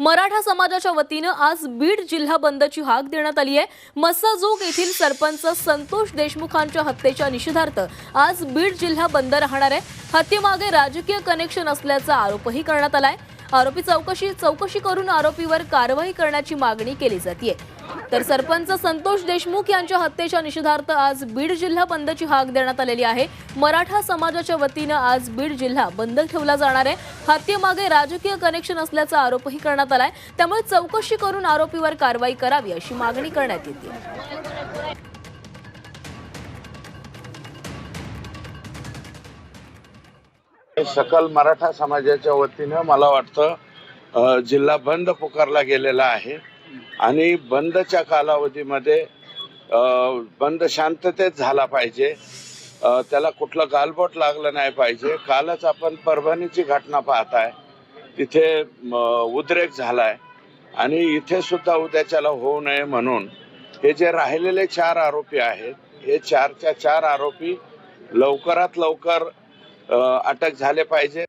मराठा समाजाच्या वतीनं आज बीड जिल्हा बंदची हाक देण्यात आली आहे. मस्साजोग येथील सरपंच संतोष देशमुखांच्या हत्येच्या निषेधार्थ आज बीड जिल्हा बंद राहणार आहे. हत्येमागे राजकीय कनेक्शन असल्याचा आरोपही करण्यात आला आहे आरोपी चौकशी चौकशी करून आरोपीवर कारवाई करण्याची मागणी केली जाते तर सरपंच संतोष देशमुख यांच्या हत्येच्या निषेधार्थ आज बीड जिल्हा बंदची हाक देण्यात आलेली आहे. मराठा समाजाच्या वतीनं आज बीड जिल्हा बंद ठेवला जाणार आहे. हत्येमागे राजकीय कनेक्शन असल्याचा आरोपही करण्यात आलाय. त्यामुळे चौकशी करून आरोपीवर कारवाई करावी अशी मागणी करण्यात येते. सकल मराठा समाजाच्या वतीनं मला वाटतं जिल्हा बंद पुकारला गेलेला आहे. आणि बंदच्या कालावधीमध्ये बंद शांततेत झाला पाहिजे. त्याला कुठलं गालबोट लागलं नाही पाहिजे. कालच आपण परभणीची घटना पाहताय. तिथे उद्रेक झालाय. आणि इथे सुद्धा उद्याच्याला होऊ नये म्हणून हे जे राहिलेले चार आरोपी आहेत हे चारच्या चार आरोपी लवकरात लवकर अटक झाले पाहिजे.